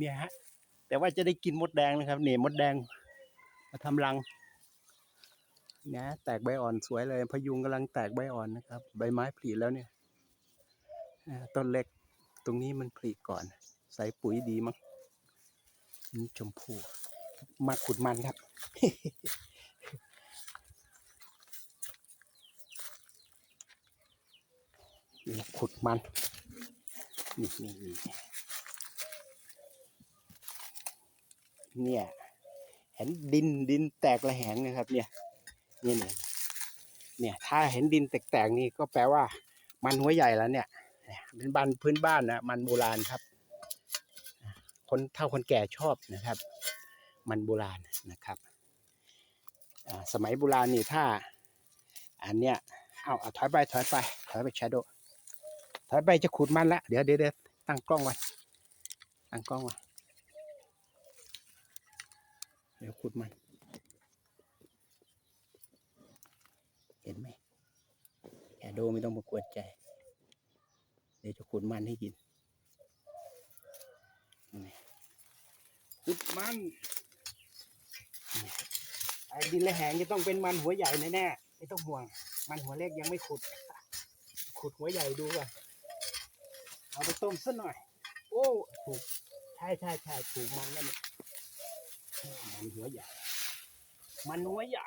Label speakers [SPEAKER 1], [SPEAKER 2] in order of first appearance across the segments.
[SPEAKER 1] เนี่ยฮะ แต่ว่าจะได้กินมดแดงนะครับเนี่ยมดแดง มาทำรังนะแตกใบอ่อนสวยเลย พยุงกำลังแตกใบอ่อนนะครับ ใบไม้ผลิแล้วเนี่ยต้นเล็กตรงนี้มันผลิก่อน ใส่ปุ๋ยดีมั้งนี่ชมพูมาขุดมันครับ ขุดมัน นี่นี่นี่ เนี่ยเห็นดินดินแตกระแหงนะครับ เนี่ยนี่เนี่ยเนี่ยถ้าเห็นดินแตกๆนี่ก็แปลว่า มันหัวใหญ่แล้วเนี่ยเป็นบ้านพื้นบ้านนะมันโบราณครับคนเฒ่าคนแก่ชอบนะครับ มันโบราณนะครับสมัยโบราณนี่ถ้า อันเนี้ยเอาเอาถอยไปถอยไปถอยไปชาโดถอยไปจะขุดมันละเดี๋ยวเดี๋ยวเดี๋ยวตั้งกล้องไว้ตั้งกล้องไว้ เดี๋ยวขุดมัน เห็นไหมแอโดไม่ต้องมากวนใจ เดี๋ยวจะขุดมันให้กินนี่ขุดมันนี่ไอ้ดินและแหงจะต้องเป็นมันหัวใหญ่แน่ๆไม่ต้องห่วง มันหัวเล็กยังไม่ขุด ขุดหัวใหญ่ดูก่อนเอาไปต้มซะหน่อย โอ้ ถูก ใช่ใช่ใช่ถูกมันแล้วเนี่ย มันหัวใหญ่ มันหัวใหญ่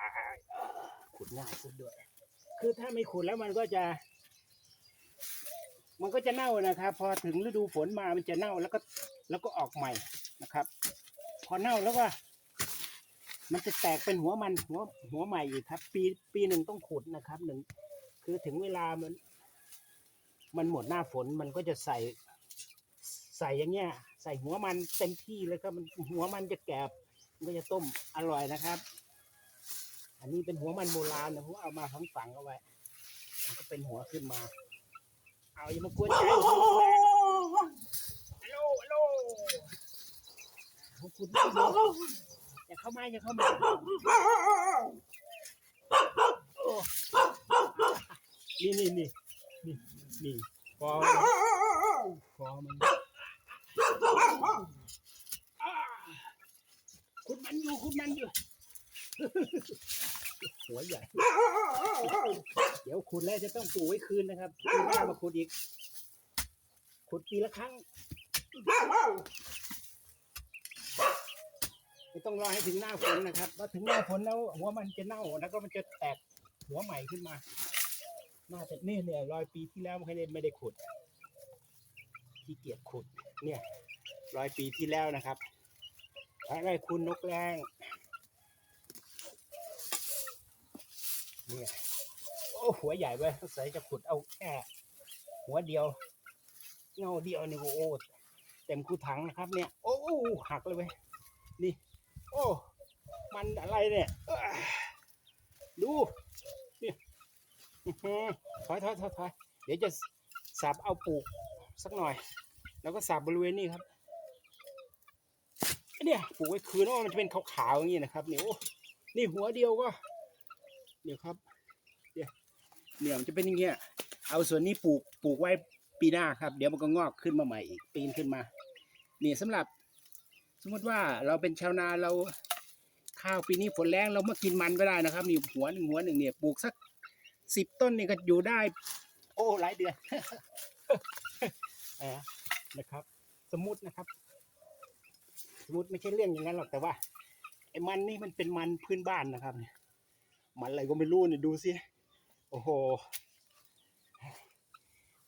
[SPEAKER 1] ขุดง่ายสุดด้วย คือถ้าไม่ขุดแล้วมันก็จะ มันก็จะเน่านะครับ พอถึงฤดูฝนมามันจะเน่าแล้วก็ แล้วก็ออกใหม่นะครับ พอเน่าแล้วก็ มันจะแตกเป็นหัวมันหัวหัวใหม่อีกครับ ปีปีหนึ่งต้องขุดนะครับหนึ่งคือถึงเวลามัน มันหมดหน้าฝนมันก็จะใส่ใส่อย่างเงี้ย ใส่หัวมันเต็มที่เลยครับมันหัวมันจะแกบ มันก็จะต้มอร่อยนะครับ อันนี้เป็นหัวมันโบราณนะผมเอามาฝังฝังๆเอาไว้ มันก็เป็นหัวขึ้นมา เอาอย่ามากวนใจผมเลยฮัลโหลฮัลโหลคุณไม่รู้อย่าเข้ามาอย่าเข้ามาโอ้นี่นี่นี่นี่นี่ฟอมันฟอมันอ่าคุณ มันอยู่คุณมันอยู่ หัวใหญ่ เดี๋ยวขุดแล้วจะต้องปลูกไว้คืนนะครับปีหน้ามาขุดอีก ขุดปีละครั้ง ไม่ต้องรอให้ถึงหน้าฝนนะครับพอถึงหน้าฝนแล้วหัวมันจะเน่าแล้วก็มันจะแตกหัวใหม่ขึ้นมา น่าจะนี่เนี่ยรอยปีที่แล้วไม่ได้ไม่ได้ขุดขี้เกียจขุด เนี่ยรอยปีที่แล้วนะครับ อะไรคุณนกแรงเนี่ยโอ้หัวใหญ่เว้ยสงสัยจะขุดเอาแค่ หัวเดียวเงาเดียวนี่โอ้เต็มคูถังนะครับ เนี่ย โอ้หักเลยเว้ยนี่ โอ้มันอะไรเนี่ยดูเนี่ยอื้อหือถอยถอยถอยถอยเดี๋ยวจะสับเอาปลูกสักหน่อย แล้วก็สับบริเวณนี้ครับ เนี่ยปลูกไว้คืนว่ามันจะเป็นขาวๆอย่างนี้นะครับเนี่ยโอ้นี่หัวเดียวก็เดี๋ยวครับเนี่ยมันจะเป็นอย่างเงี้ยเอาส่วนนี้ปลูกปลูกไว้ปีหน้าครับ เดี๋ยวมันก็งอกขึ้นมาใหม่อีกปีนขึ้นมาเนี่ยสำหรับสมมติว่าเราเป็นชาวนาเราข้าวปีนี้ฝนแรงเรามากินมันก็ได้นะครับนี่หัวหนึ่งหัวหนึ่งเนี่ยปลูกสักสิบต้นนี่ก็อยู่ได้ โอ้หลายเดือนนะครับ สมมตินะครับ สมมติไม่ใช่เรื่องอย่างนั้นหรอกแต่ว่าไอ้มันนี่มันเป็นมันพื้นบ้านนะครับเนี่ยมันอะไรก็ไม่รู้เนี่ยดูสิโอ้โห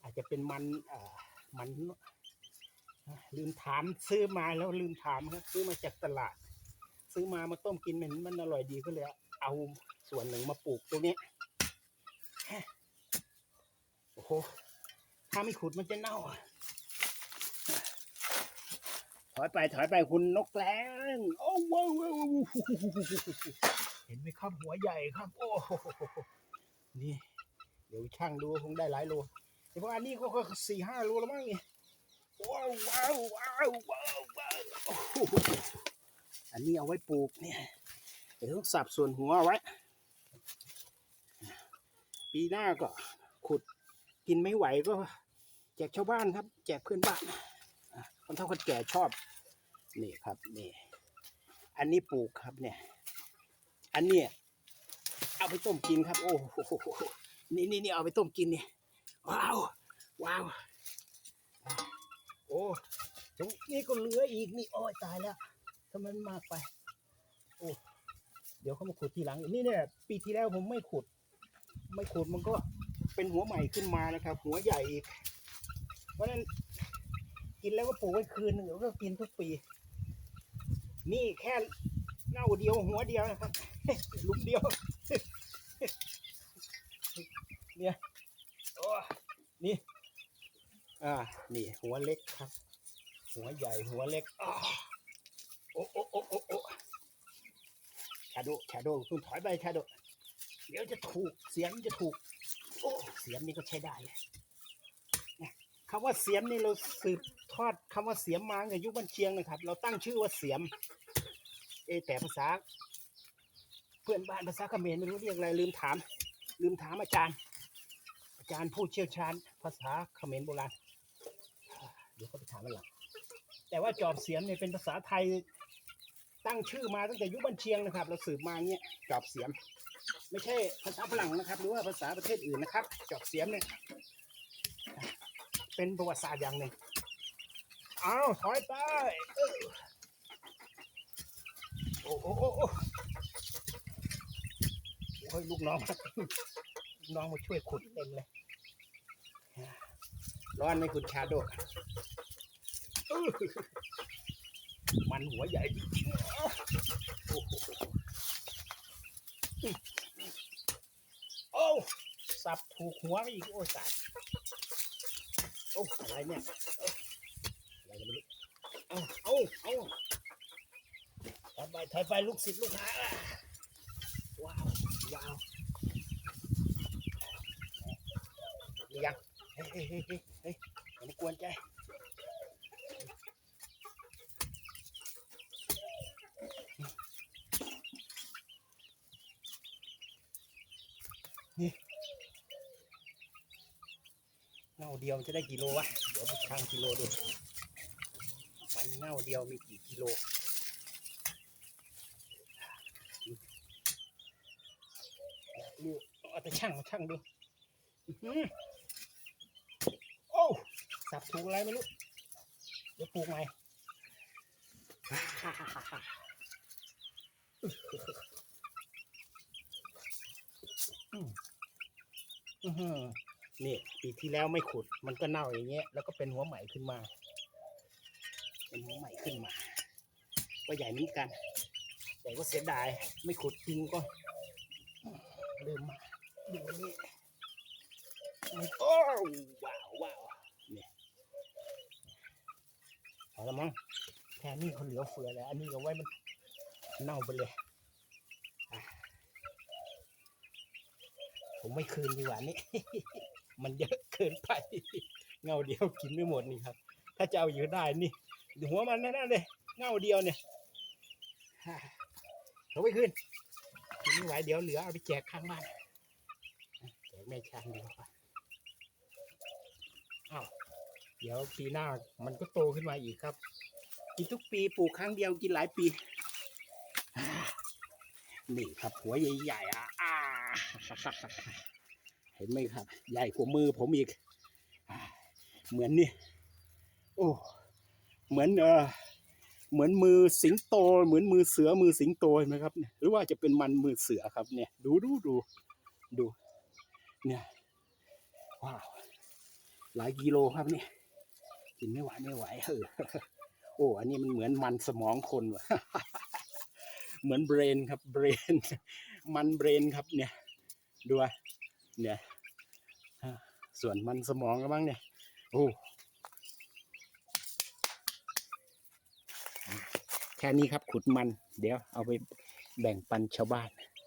[SPEAKER 1] อาจจะเป็นมันเอ่อมันลืมถามซื้อมาแล้วลืมถามครับซื้อมาจากตลาด ซื้อมามาต้มกินมันมันอร่อยดีก็เลย เอาส่วนหนึ่งมาปลูกตรงนี้โอ้โหถ้าไม่ขุดมันจะเน่าอะ ถอยไปถอยไปคุณนกแร้งโอ้ว้าวเห็นไหมครับหัวใหญ่ครับ โอ้โหนี่ เดี๋ยวช่างดูคงได้หลายโลแต่พวกอันนี้ก็สี่ห้าโลแล้วมั้งนี่ว้าวว้าวว้าวว้าวว้าวอันนี้เอาไว้ปลูกเนี่ยเดี๋ยวต้องสับส่วนหัวไว้ ปีหน้าก็ขุดกินไม่ไหวก็ แจกชาวบ้านครับ แจกเพื่อนบ้าน คนเฒ่าคนแก่ชอบ นี่ครับนี่ อันนี้ปลูกครับเนี่ย อันเนี้ยเอาไปต้มกินครับ โอ้โหนี่นี่นี่เอาไปต้มกินเนี่ยว้าวว้าวโอ้ตรงนี้ก็เหลืออีกนี่โอ้ยตายแล้วทำไมมันมากไป โอ้เดี๋ยวเขามาขุดทีหลังนี่เนี่ย ปีที่แล้วผมไม่ขุด ไม่ขุดมันก็เป็นหัวใหม่ขึ้นมานะครับ หัวใหญ่อีก เพราะฉะนั้น กินแล้วก็ปลูกไว้คืนหนึ่งก็กินทุกปี นี่แค่เง่าเดียวหัวเดียวนะครับลุมเดียว เนี่ยโอ้นี่ อ่า นี่ หัวเล็กครับ หัวใหญ่หัวเล็กอ้าโอ้โอ้โอ้โอ้โอ้ชาโดชาโดคุณถอยไปชาโดเดี๋ยวจะถูกเสียงจะถูก โอ้ เสียงนี่ก็ใช้ได้เลย คำว่าเสียมนี่เราสืบทอดคำว่าเสียมมาในยุคบันเชียงนะครับ เราตั้งชื่อว่าเสียม เอแต่ภาษา เพื่อนบ้านภาษาเขมรไม่รู้เรียกอะไรลืมถาม ลืมถามอาจารย์ อาจารย์ผู้เชี่ยวชาญ ภาษาเขมรโบราณเดี๋ยวเขาไปถามมันหลังแต่ว่าจอบเสียมเนี่ยเป็นภาษาไทยตั้งชื่อมาตั้งแต่ยุคบันเชียงนะครับ เราสืบมาเงี้ยจอบเสียม ไม่ใช่ภาษาฝรั่งนะครับ หรือว่าภาษาประเทศอื่นนะครับ จอบเสียมเนี่ย เป็นประวัติศาสตร์อย่างหนึ่งเอาถอยไปโอ้โอ้โอ้โอ้ยลูกน้องมาลูกน้องมาช่วยขุดเต็มเลย ร้อนไหมคุณชาโดดเออมันหัวใหญ่จริงโอ้โหโอ้สับถูกหัวไปอีกโอ้ยตาย โอ้อะไรเนี่ยอะไรกันไม่รู้เอาเอาเอาถอยไปถอยไปลูกศิษย์ลูกหาว้าวว้าวนี่ยังเฮ้ยเฮ้ยเฮ้ยามากวนใจนี่ เงาเดียวจะได้กี่โลวะ เดี๋ยวไปชั่งกิโลดูมันเงาเดียวมีกี่กิโลดูเอาแต่ช่างมาช่างดูอื้อหือโอ้สับถูกอะไรไม่รู้ เดี๋ยวปลูกใหม่อืมอื้อหือ นี่ปีที่แล้วไม่ขุด มันก็เน่าอย่างเงี้ย แล้วก็เป็นหัวใหม่ขึ้นมา เป็นหัวใหม่ขึ้นมา ก็ใหญ่เหมือนกัน แต่ก็เสียดาย ไม่ขุดทิ้งก็ลืมมาดูนี่โอ้ว้าวว้าวเนี่ยพอแล้วมั้งแค่นี้เขาเหลือเฟือแล้วอันนี้ก็ไว้มันเน่าไปเลย ผมไม่คืนดีกว่านี่ มันเยอะเกินไป เงาเดียวกินไม่หมดนี่ครับ ถ้าจะเอาอยู่ได้นี่หัวมันนั่นเลยเงาเดียวเนี่ยอะเขาไม่คืนกินไม่ไหวเดี๋ยวเหลือเอาไปแจกข้างบ้านแจกแม่ช้างดีกว่าอ้าวเดี๋ยวปีหน้ามันก็โตขึ้นมาอีกครับ กินทุกปีปลูกครั้งเดียวกินหลายปีนี่ครับหัวใหญ่ๆอะอ่า เห็นไหมครับ ใหญ่กว่ามือผมอีก เหมือนนี่ โอ้ เหมือนเออเหมือนมือสิงโต เหมือนมือเสือมือสิงโตเห็นไหมครับเนี่ยหรือว่าจะเป็นมันมือเสือครับเนี่ย ดูดูดูดู เนี่ยว้าวหลายกิโลครับเนี่ยกินไม่ไหวไม่ไหวเออโอ้อันนี้มันเหมือนมันสมองคนว่ะเหมือนเบรนครับเบรน มันเบรนครับเนี่ยดูอะ เนี่ยส่วนมันสมองก็บ้างเนี่ยโอ้แค่นี้ครับขุดมัน เดี๋ยวเอาไปแบ่งปันชาวบ้าน